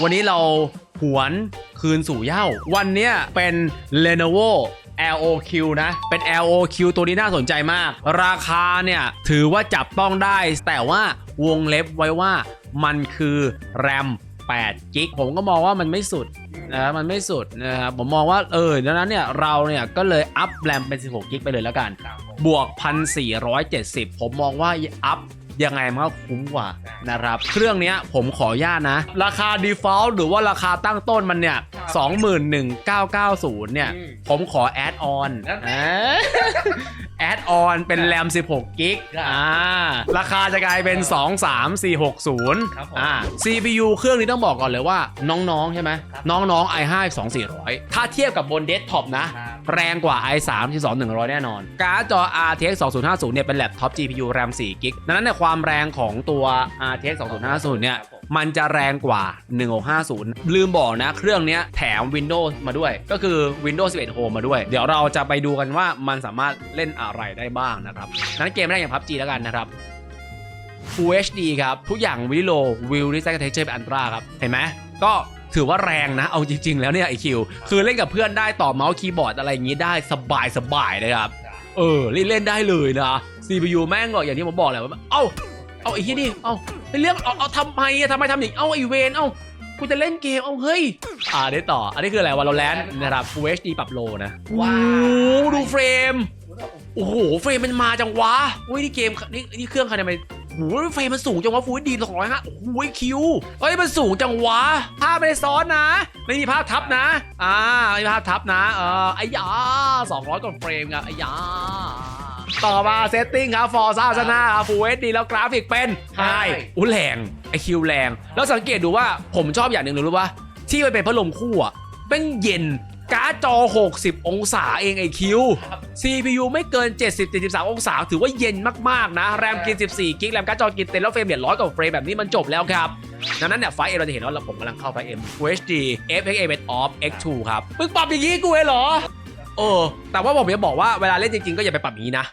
วันนี้เราหวนคืนสู่เหย้า วันเนี้ยเป็น Lenovo LOQ นะ เป็น LOQ ตัวนี้น่าสนใจมาก ราคาเนี่ย ถือว่าจับต้องได้ แต่ว่าวงเล็บไว้ว่ามันคือแรม8กิกผมก็มองว่ามันไม่สุดนะมันไม่สุดนะครับผมมองว่าเออดังนั้นเนี่ยเราเนี่ยก็เลยอัพแรมเป็น 16กิกไปเลยแล้วกันครับผมบวก 1,470 ผมมองว่าอัพ ยังไงมันก็คุ้มกว่านะครับ เครื่องเนี้ยผมขออนุญาตนะ ราคา default หรือว่าราคาตั้งต้นมันเนี่ย21,990 เนี่ยอืมผมขอแอดออนนั่นแหละแอดออนเป็นแรม 16 กิกครับอ่าราคาจะกลายเป็น 23460ครับผมอ่า CPU เครื่องนี้ต้องบอกก่อนเลยว่าน้อง ๆ ใช่ไหมครับน้อง ๆ i5 2400 ถ้าเทียบกับบนเดสก์ท็อปนะครับ แรงกว่า i3 ที่2100 แน่นอน การ์ดจอ RTX 2050 เนี่ยเป็นแล็ปท็อป GPU RAM 4 g b ดังนั้นเนี่ยความแรงของตัว RTX 2050 เนี่ยมมันจะแรงกว่า 1650 ลืมบอกนะ เครื่องนี้แถม Windows มาด้วย ก็คือ Windows 11 Home มาด้วย เดี๋ยวเราจะไปดูกันว่ามันสามารถเล่นอะไรได้บ้างนะครับนั้นเกมแรกอย่าง PUBG แล้วกันนะครับ Full HD ครับ ทุกอย่างวิดีโลวิวดีไซน์เทคเจอร์เป็นอันตราครับ เห็นไหมก็ ถือว่าแรงนะ เอาจริง ๆ แล้วเนี่ยไอคิวคือเล่นกับเพื่อนได้ต่อเมาส์คีย์บอร์ดอะไรอย่างนี้ได้สบายสบายเลยครับ เออเล่นได้เลยนะ CPU แม่งก็อย่างที่ผมบอกแหละว่าเอ้าเอาไอ้ที่นี่เอาไปเรื่องเอาเอาทำไมทำไมทำอย่างนี้เอาไอเวนเอากูจะเล่นเกมเอาเฮ้ย อ่าได้ต่อ อันนี้คืออะไรวะเราแลนนะครับ Full HD ปรับโลนะ ว้าวดูเฟรม โอ้โห เฟรมมันมาจังวะอุ้ยนี่เกมนี่นี่เครื่องใครเนี่ยมัน โอ้โหเฟรมมันสูงจังวะฟูดดีสองร้อยห้าโอ้โหคิวเฮ้ยมันสูงจังวะภาพไม่ได้ซ้อนนะ ไม่มีภาพทับนะ อ่าไม่มีภาพทับนะเออไอ้ยาสองร้อยกว่าเฟรมครับไอ้ยาต่อมาเซตติ้งครับฟอร์ซ่าชนะครับฟูดดีแล้วกราฟิกเป็นไฮอุ้ยแรงไอคิวแรง แล้วสังเกตดูว่าผมชอบอย่างหนึ่งเลยรู้ป่ะที่มันเป็นพัดลมคู่อะเป็นเย็น การ์ดจอ 60 องศาเองไอคิวครับ CPU ไม่เกิน 70 73 องศา ถือว่าเย็นมาก ๆ นะ แรมกิน 14 กิก แรมการ์ดจอกินเต็มแล้วเฟรมเนี่ยร้อยกว่าเฟรมแบบนี้มันจบแล้วครับ ดังนั้นเนี่ยไฟเอ็มเราจะเห็นว่าเราผมกำลังเข้าไฟเอ็ม Full HD FXA เป็น off X2 ครับมึงปรับอย่างนี้กูเองเหรอ เออ แต่ว่าผมจะบอกว่าเวลาเล่นจริง ๆ ก็อย่าไปปรับอย่างนี้นะ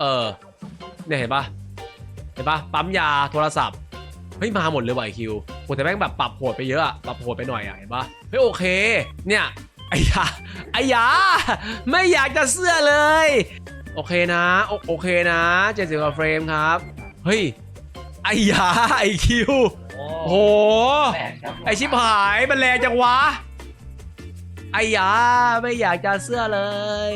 เออ เนี่ยเห็นปะเห็นปะปั๊มยาโทรศัพท์เฮ้ยมาหมดเลยว่ะไอคิว โหแต่แม่งแบบปรับโหดไปเยอะอะปรับโหดไปหน่อยอะเห็นปะเฮ้ยโอเค เนี่ยไอ้ยาไอ้ยาไม่อยากจะเสื้อเลย โอเคนะโอโอเคนะเจ็ดสิบกว่าเฟรมครับ เฮ้ยไอ้ยาไอคิวโอ้โหไอชิบหายมันแรงจังวะไอ้ยาไม่อยากจะเสื้อเลย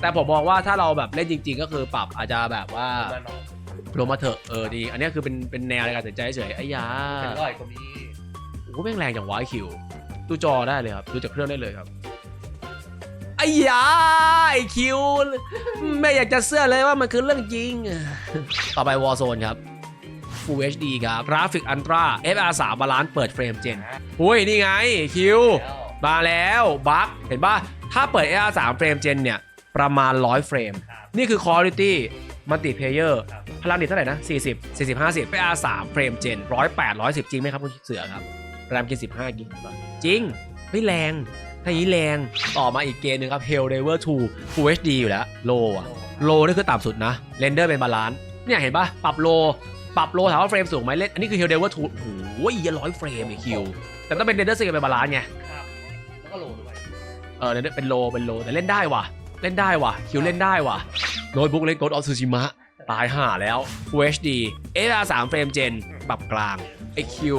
แต่ผมมองว่าถ้าเราแบบเล่นจริง ๆ ก็คือปรับอาจจะแบบว่า ลงมาเถอะเออดี อันนี้คือเป็นเป็นแนวในการตัดสินใจเฉยไอ้ยาเป็นร้อยก็มีโอ้โหแม่งแรงจังวะไอคิวดูจอได้เลยครับดูจากเครื่องได้เลยครับไอ้ยาไอคิวไม่อยากจะเสื้อเลยว่ามันคือเรื่องจริง ต่อไป Warzone ครับ Full HD ครับ กราฟิกอันตรา FR3 บาลานซ์เปิดเฟรมเจนอุ้ย นี่ไงคิวแล้วมาแล้วบั๊กเห็นป่ะ ถ้าเปิด AR3 เฟรมเจนเนี่ย ประมาณ 100 เฟรมครับนี่คือ Quality Multiplayer ครับพลังดิเท่าไหร่นะ 40 40 50 AR3 เฟรมเจน108 110 จริงไหมครับคุณเสือครับแรมกิน15กิกป่ะจริงเฮ้ยแรงถ้าอย่างนี้แรงต่อมาอีกเกมหนึงครับ Helldiver 2 Full HD อยู่แล้วโลอะโลนี่คือต่ำสุดนะเรนเดอร์เป็นบาลานซ์เนี่ยเห็นป่ะปรับโล ปรับโลถามว่าเฟรมสูงไหมเล่นอันนี้คือ Helldiver 2โอ้โหยี่ร้อยเฟรมไอคิวแต่ต้องเป็นเรนเดอร์สเกลเป็นบาลานซ์ไงครับแล้วก็โหลด้วยเออเนี่ยเป็นโลเป็นโลแต่เล่นได้ว่ะเล่นได้ว่ะคิวเล่นได้ว่ะ โน้ตบุ๊กเล่น Ghost of Tsushima ตายห่าแล้ว Full HD SR 3เฟรมเจนปรับกลางไอคิว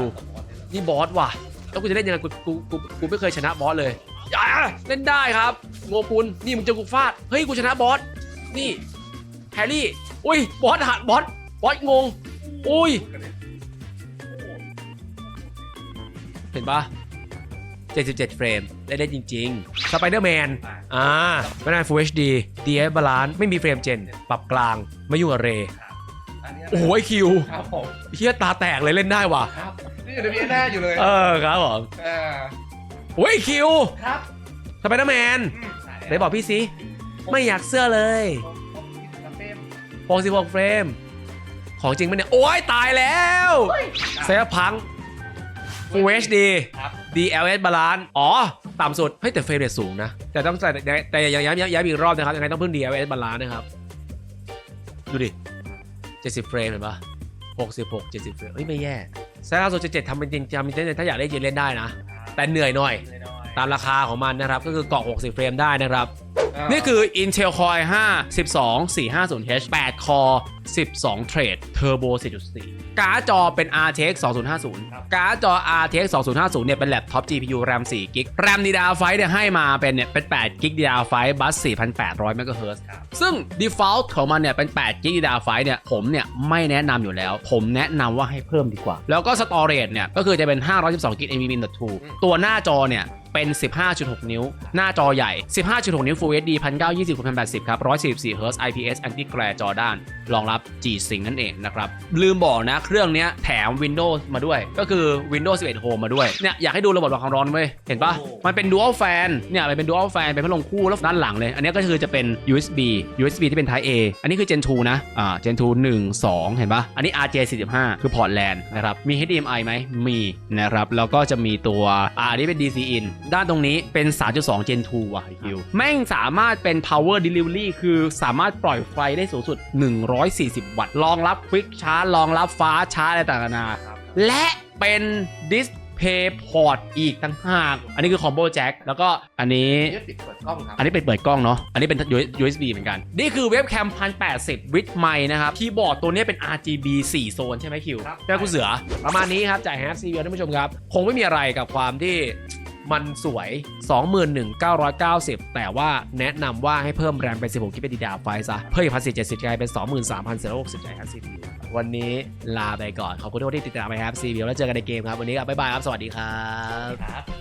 นี่บอสว่ะ แล้วกูจะเล่นยังไงกูกูกูกูไม่เคยชนะบอสเลยอ่าเล่นได้ครับโงกุลนี่มึงจอกูฟาด เฮ้ย กูชนะบอส นี่แฮร์รี่ อุ้ย บอสหัดบอส บอสงง อุ้ย เห็นปะ77 เฟรม ได้ได้จริง ๆ สไปเดอร์แมนอ่าไม่ได้ Full HD DF Balance ไม่มีเฟรมเจน ปรับกลาง ไม่ยุ่งกับเรย์อันนี้โอ้ยคิวครับผมเฮียตาแตกเลยเล่นได้ว่ะ ครับนี่อยู่ในพีหน้าอยู่เลยเออครับผมอ่าโอ้ยคิวครับสไปเดอร์แมนอืมไหนบอกพี่สิ ไม่อยากเสื้อเลยผมผมผม66เฟรม ของจริงไหมเนี่ย โอ้ยตายแล้วเซฟพัง Full HD ครับ DLS Balance อ๋อ ต่ำสุด เฮ้ยแต่เฟรมเรทสูงนะ แต่ต้องใส่แต่แต่ยังย้ำย้ำย้ำอีกรอบนะครับ ยังไงต้องพึ่ง DLS Balance นะครับ ดูดิ 70 เฟรมเห็นปะ66 70 เฟรมเฮ้ย ไม่แย่แซงศูนย์เจ็ดเจ็ดทำเป็นจริงทำเป็นจริงถ้าอยากเล่นเย็นเล่นได้นะ แต่เหนื่อยหน่อย ตามราคาของมันนะครับ ก็คือเกาะ60 เฟรมได้นะครับ นี่คือ Intel Core i5 12 450H 8 Core 12 Thread Turbo 4.4 การ์ดจอเป็น RTX 2050 การ์ดจอ RTX 2050 เนี่ยเป็นแล็ปท็อป GPU RAM 4 g b RAM DDR5 เนี่ยให้มาเป็นเนี่ยเป็น8 g b DDR5 บัส 4,800 MHz ซึ่ง default ของมันเนี่ยเป็น8 g b DDR5 เนี่ยผมเนี่ยไม่แนะนำอยู่แล้ว ผมแนะนำว่าให้เพิ่มดีกว่า แล้วก็ storage เนี่ยก็คือจะเป็น 512 g b NVMe.2 ตัวหน้าจอเนี่ยเป็น 15.6 นิ้ว หน้าจอใหญ่ 15.6 นิ้ว Full HD 1920 1080 ครับ 144 Hz IPS Anti Glare จอด้าน รองรับ G-Sync นั่นเองนะครับ ลืมบอกนะ เครื่องเนี้ยแถม Windows มาด้วย ก็คือ Windows 11 Home มาด้วย เนี่ย อยากให้ดูระบบระบายความร้อนเว้ย เห็นปะมันเป็น Dual Fan เนี่ยมันเป็น Dual Fan เป็นพัดลมคู่แล้วด้านหลังเลย อันเนี้ยก็คือจะเป็น USB USB ที่เป็น Type A อันนี้คือ Gen 2 นะ อ่า Gen 2 1 2 เห็นปะอันนี้ RJ45 คือพอร์ตแลนนะครับ มี HDMI ไหมมีนะครับ แล้วก็จะมีตัว อ่าอันนี้เป็น DC in ด้านตรงนี้เป็น 3.2 Gen 2ว่ะคิวแม่งสามารถเป็น power delivery คือสามารถปล่อยไฟได้สูงสุด 140 วัตต์รองรับ quick charge รองรับฟ้าชาร์จอะไรต่างๆนานาและเป็นดิสเพย์พอร์ตอีกตั้งหาก อันนี้คือคอมโบแจ็คแล้วก็อันนี้นี่ปิดเปิดกล้องครับอันนี้เป็นเปิดกล้องเนาะอันนี้เป็น USB เหมือนกัน นี่คือเว็บแคม1080วิดไมนะครับคีย์บอร์ดตัวนี้เป็น RGB 4 โซนใช่ไหมคิวครับใช่ไหมคุณเสือประมาณนี้ครับจ่ายแฮปซีเวียท่านผู้ชมครับ คงไม่มีอะไรกับความที่ มันสวย 21,990 แต่ว่าแนะนำว่าให้เพิ่มแรมเป็น16กิกะดีดาวไฟซะ เพิ่มอีกพันสี่เจ็ดสิบกลายเป็น 23,460จ่ายแฮปซีบีวันนี้ลาไปก่อน ขอบคุณทุกคนที่ติดตามไปแฮปซีบีแล้วเจอกันในเกมครับ วันนี้ครับบ๊ายบายครับ สวัสดีครับ